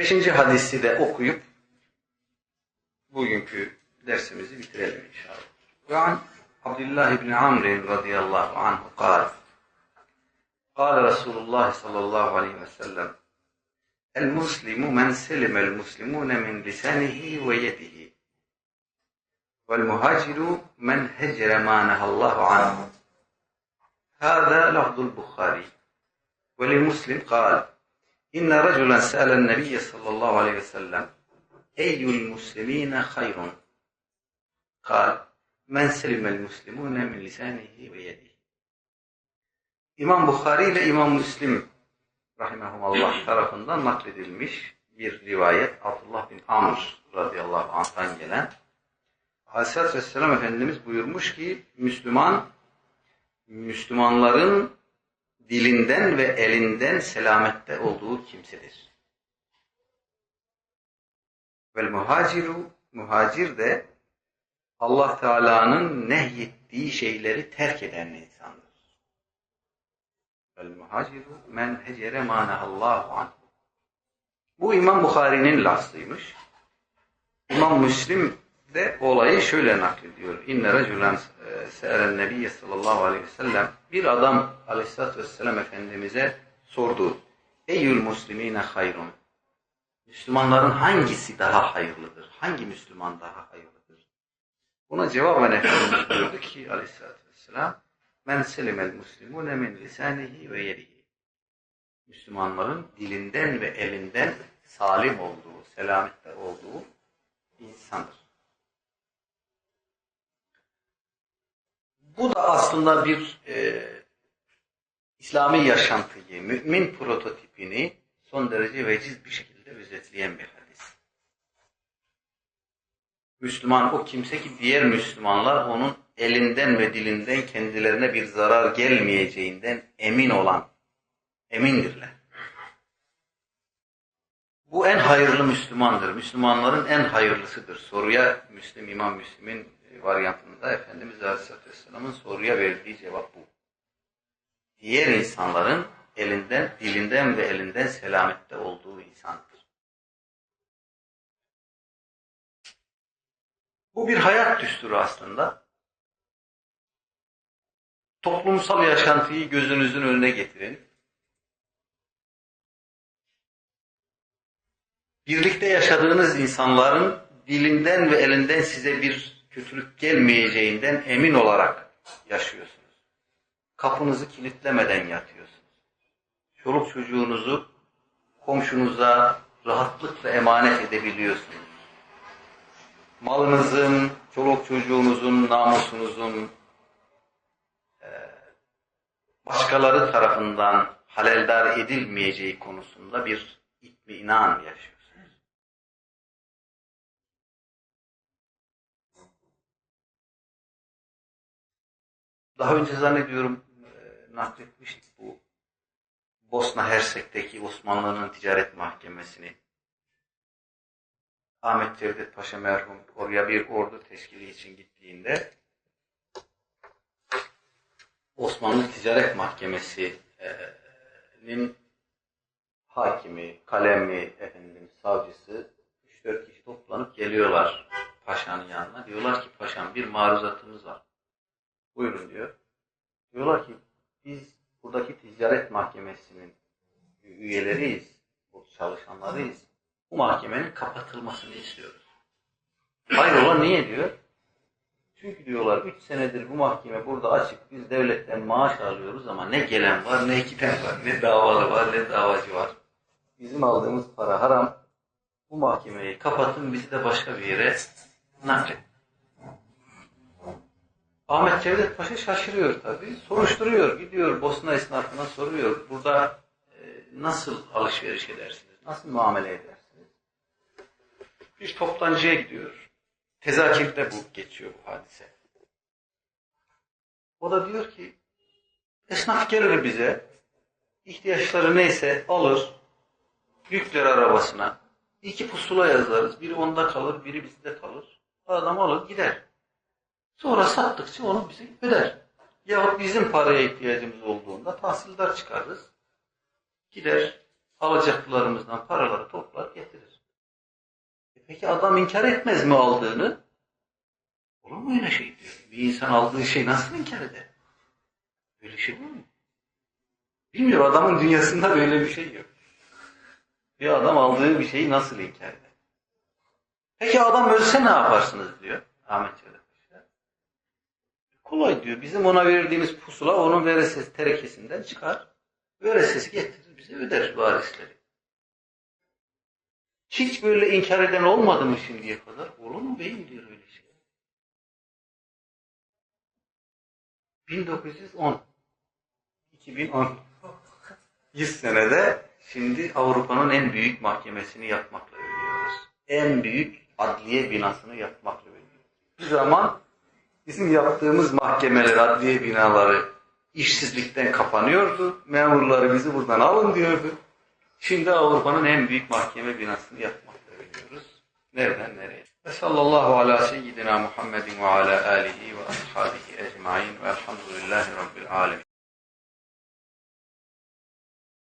Beşinci hadisi de okuyup bugünkü dersimizi bitirelim inşallah. Ve an Abdullah ibn Amr radıyallahu anhu kal. قال رسول الله صلى الله عليه وسلم المسلم من سلم المسلمون من لسانه ويده والمهاجر من هجر ما نهى الله عنه هذا لفظ البخاري ولمسلم قال İnne raculen se'elen nebiyye sallallahu aleyhi ve sellem eyyül muslimine hayrun. Kal men selimel muslimune min lisanihi ve yedihi. İmam Bukhari ile İmam Müslim rahimahumullah tarafından nakledilmiş bir rivayet. Abdullah bin Amr radıyallahu anh'tan gelen. Aleyhisselatü Vesselam Efendimiz buyurmuş ki Müslüman Müslümanların dilinden ve elinden selamette olduğu kimsedir. Vel muhaciru muhacir de Allah Teala'nın nehyettiği şeyleri terk eden insandır. Vel muhaciru men hecere manahallahu anh. Bu İmam Bukhari'nin lafzıymış. İmam Müslim de olayı şöyle naklediyor. İnne reculen se'elen nebiyye sallallahu aleyhi ve sellem bir adam aleyhissalatü vesselam Efendimiz'e sordu. Eyyül muslimine hayrun. Müslümanların hangisi daha hayırlıdır? Hangi Müslüman daha hayırlıdır? Buna cevaben Efendimiz buyurdu ki aleyhissalatü vesselam Men selimel muslimune min lisanihi ve yedihi. Müslümanların dilinden ve elinden salim olduğu, selamette olduğu insandır. Da aslında bir e, İslami yaşantıyı, mümin prototipini son derece veciz bir şekilde özetleyen bir hadis. Müslüman o kimse ki diğer Müslümanlar onun elinden ve dilinden kendilerine bir zarar gelmeyeceğinden emin olan, emindirler. Bu en hayırlı Müslümandır. Müslümanların en hayırlısıdır. Soruya Müslim, İmam Müslim'in varyantında Efendimiz Aleyhisselatü Vesselam'ın soruya verdiği cevap bu. Diğer insanların elinden, dilinden ve elinden selamette olduğu insandır. Bu bir hayat düsturu aslında. Toplumsal yaşantıyı gözünüzün önüne getirin. Birlikte yaşadığınız insanların dilinden ve elinden size bir kötülük gelmeyeceğinden emin olarak yaşıyorsunuz. Kapınızı kilitlemeden yatıyorsunuz. Çoluk çocuğunuzu komşunuza rahatlıkla emanet edebiliyorsunuz. Malınızın, çoluk çocuğunuzun, namusunuzun başkaları tarafından haleldar edilmeyeceği konusunda bir itminan yaşıyorsunuz. Daha önce zannediyorum e, nakletmiştik bu Bosna Hersek'teki Osmanlı'nın ticaret mahkemesini. Ahmet Cevdet Paşa merhum oraya bir ordu teşkili için gittiğinde Osmanlı Ticaret Mahkemesi'nin hakimi, kalemi, efendim, savcısı 3-4 kişi toplanıp geliyorlar paşanın yanına. Diyorlar ki paşam bir maruzatımız var. Buyurun diyor. Diyorlar ki biz buradaki ticaret mahkemesinin üyeleriyiz, bu çalışanlarıyız. Bu mahkemenin kapatılmasını istiyoruz. Hayrola niye diyor? Çünkü diyorlar 3 senedir bu mahkeme burada açık. Biz devletten maaş alıyoruz ama ne gelen var ne giden var. Ne davalı var ne davacı var. Bizim aldığımız para haram. Bu mahkemeyi kapatın bizi de başka bir yere naklet. Ahmet Cevdet Paşa şaşırıyor tabii. Soruşturuyor. Gidiyor Bosna esnafına soruyor. Burada e, nasıl alışveriş edersiniz? Nasıl muamele edersiniz? Bir toptancıya gidiyor. Tezakirde bu geçiyor bu hadise. O da diyor ki esnaf gelir bize ihtiyaçları neyse alır yükler arabasına iki pusula yazarız. Biri onda kalır, biri bizde kalır. Adam alır gider. Sonra sattıkça onu bize öder. Yahut bizim paraya ihtiyacımız olduğunda tahsildar çıkarırız. Gider alacaklarımızdan paraları toplar getirir. E peki adam inkar etmez mi aldığını? Olur mu öyle şey diyor. Bir insan aldığı şey nasıl inkar eder? Böyle şey olur mu? Bilmiyorum adamın dünyasında böyle bir şey yok. Bir adam aldığı bir şeyi nasıl inkar eder? Peki adam ölse ne yaparsınız diyor Ahmet Çelebi. Kolay diyor. Bizim ona verdiğimiz pusula onun veresesi terekesinden çıkar. Veresesi getirir bize öder varisleri. Hiç böyle inkar eden olmadı mı şimdiye kadar? Olur mu beyim diyor öyle şey. 1910 2010 100 senede şimdi Avrupa'nın en büyük mahkemesini yapmakla övünüyoruz. En büyük adliye binasını yapmakla övünüyoruz. Bir zaman bizim yaptığımız mahkemeler, adliye binaları işsizlikten kapanıyordu. Memurları bizi buradan alın diyordu. Şimdi Avrupa'nın en büyük mahkeme binasını yapmakla övünüyoruz. Nereden nereye? Ve sallallahu ala seyyidina Muhammedin ve ala alihi ve ashabihi ecmain ve elhamdülillahi rabbil alemin.